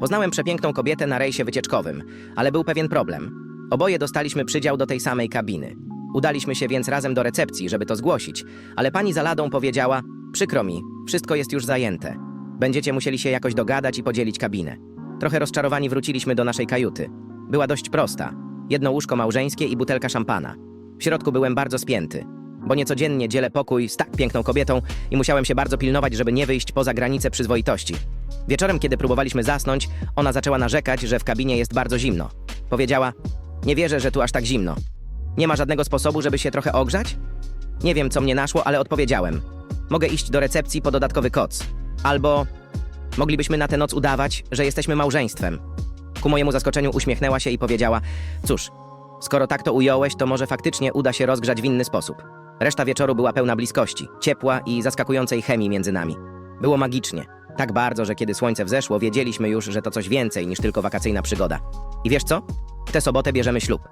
Poznałem przepiękną kobietę na rejsie wycieczkowym, ale był pewien problem. Oboje dostaliśmy przydział do tej samej kabiny. Udaliśmy się więc razem do recepcji, żeby to zgłosić, ale pani za ladą powiedziała: Przykro mi, wszystko jest już zajęte. Będziecie musieli się jakoś dogadać i podzielić kabinę. Trochę rozczarowani wróciliśmy do naszej kajuty. Była dość prosta: jedno łóżko małżeńskie i butelka szampana. W środku byłem bardzo spięty, bo niecodziennie dzielę pokój z tak piękną kobietą i musiałem się bardzo pilnować, żeby nie wyjść poza granice przyzwoitości. Wieczorem, kiedy próbowaliśmy zasnąć, ona zaczęła narzekać, że w kabinie jest bardzo zimno. Powiedziała: Nie wierzę, że tu aż tak zimno. Nie ma żadnego sposobu, żeby się trochę ogrzać? Nie wiem, co mnie naszło, ale odpowiedziałem. Mogę iść do recepcji po dodatkowy koc. Albo moglibyśmy na tę noc udawać, że jesteśmy małżeństwem. Ku mojemu zaskoczeniu uśmiechnęła się i powiedziała: Cóż, skoro tak to ująłeś, to może faktycznie uda się rozgrzać w inny sposób. Reszta wieczoru była pełna bliskości, ciepła i zaskakującej chemii między nami. Było magicznie. Tak bardzo, że kiedy słońce wzeszło, wiedzieliśmy już, że to coś więcej niż tylko wakacyjna przygoda. I wiesz co? W tę sobotę bierzemy ślub.